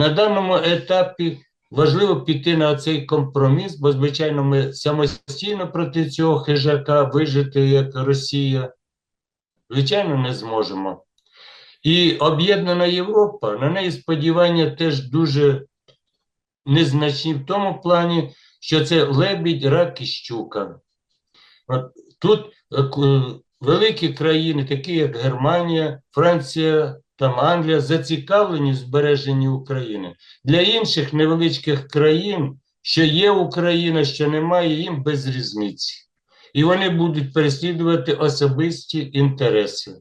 на даному етапі важливо піти на цей компроміс, бо, звичайно, ми самостійно проти цього хижака вижити як Росія, звичайно, не зможемо. І об'єднана Європа, на неї сподівання теж дуже незначні в тому плані, що це лебідь, рак і щука. От тут е, великі країни, такі як Германія, Франція, там Англія, зацікавлені в збереженні України. Для інших невеличких країн, що є Україна, що немає, їм без різниці. І вони будуть переслідувати особисті інтереси.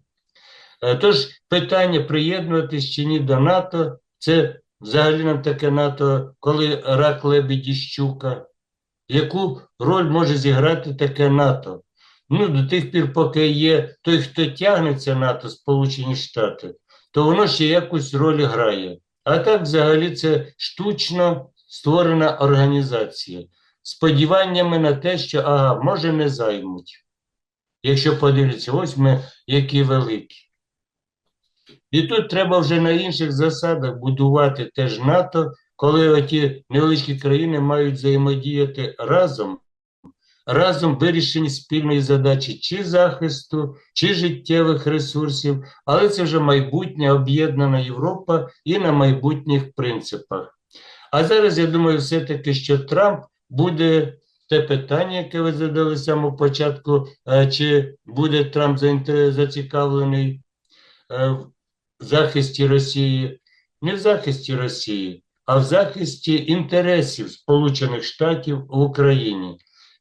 Е, Тож питання приєднуватись чи ні до НАТО, це взагалі нам таке НАТО, коли рак лебеді щука. Яку роль може зіграти таке НАТО? Ну, до тих пір, поки є той, хто тягнеться НАТО, Сполучені Штати, то воно ще якусь роль грає. А так, взагалі, це штучно створена організація. Сподіваннями на те, що ага, може не займуть. Якщо подивляться, ось ми які великі. І тут треба вже на інших засадах будувати теж НАТО, коли оті невеличкі країни мають взаємодіяти разом, разом вирішенні спільної задачі чи захисту, чи життєвих ресурсів, але це вже майбутня об'єднана Європа і на майбутніх принципах. А зараз я думаю, все-таки, що Трамп буде те питання, яке ви задали з самого початку, е, чи буде Трамп зацікавлений е, в захисті Росії, не в захисті Росії, а в захисті інтересів Сполучених Штатів в Україні.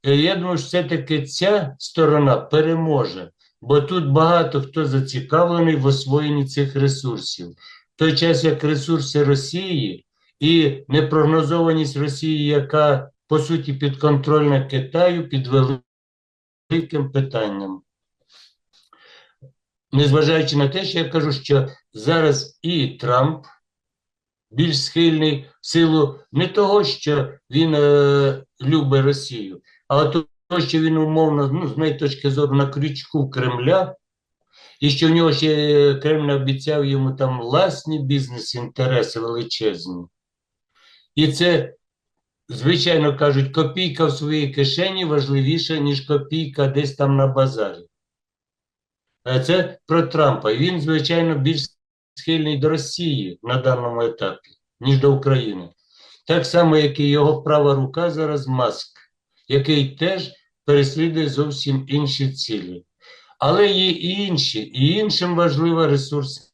Е, Я думаю, що все-таки ця сторона переможе, бо тут багато хто зацікавлений в освоєнні цих ресурсів. В той час, як ресурси Росії і непрогнозованість Росії, яка по суті підконтрольна Китаю, під великим питанням. Незважаючи на те, що я кажу, що зараз і Трамп більш схильний в силу не того, що він е, любить Росію, а того, що він умовно, ну, з моєї точки зору, на крючку Кремля, і що в нього ще Кремль обіцяв йому там власні бізнес-інтереси величезні. І це, звичайно кажуть, копійка в своїй кишені важливіша, ніж копійка десь там на базарі. Е, Це про Трампа. Він, звичайно, більш схильний до Росії на даному етапі, ніж до України. Так само, як і його права рука зараз Маск, який теж переслідує зовсім інші цілі. Але є і інші, і іншим важлива ресурсна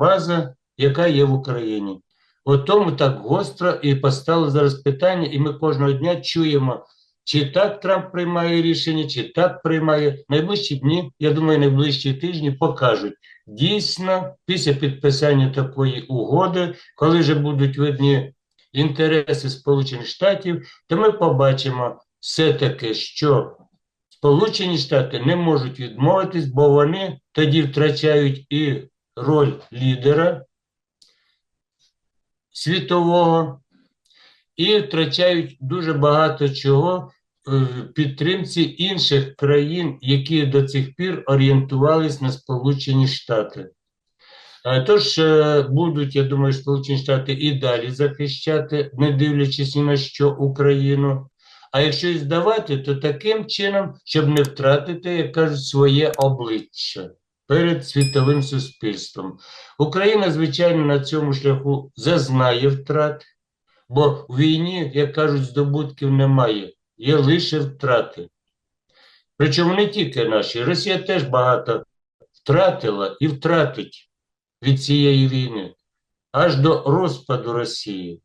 база, яка є в Україні. От тому так гостро і постало зараз питання, і ми кожного дня чуємо, чи так Трамп приймає рішення, чи так приймає. Найближчі дні, я думаю, найближчі тижні покажуть. Дійсно, після підписання такої угоди, коли вже будуть видні інтереси Сполучених Штатів, то ми побачимо все-таки, що Сполучені Штати не можуть відмовитись, бо вони тоді втрачають і роль лідера світового, і втрачають дуже багато чого в підтримці інших країн, які до цих пір орієнтувались на Сполучені Штати. Е, Тож е, будуть, я думаю, Сполучені Штати і далі захищати, не дивлячись ні на що Україну. А якщо і здавати, то таким чином, щоб не втратити, як кажуть, своє обличчя перед світовим суспільством. Україна, звичайно, на цьому шляху зазнає втрат, бо в війні, як кажуть, здобутків немає, є лише втрати. Причому не тільки наші. Росія теж багато втратила і втратить від цієї війни аж до розпаду Росії.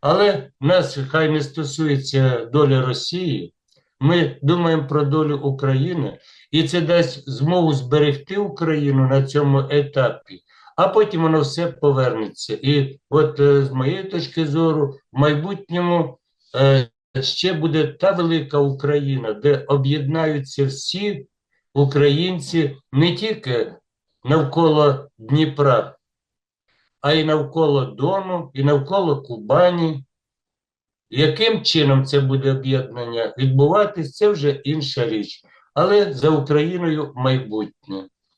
Але нас хай не стосується долі Росії. Ми думаємо про долю України, і це дасть змогу зберегти Україну на цьому етапі, а потім воно все повернеться. І от е, з моєї точки зору, в майбутньому е, ще буде та велика Україна, де об'єднаються всі українці не тільки навколо Дніпра, а й навколо Дону, і навколо Кубані. Яким чином це буде об'єднання відбуватись, це вже інша річ. Але за Україною майбутнє.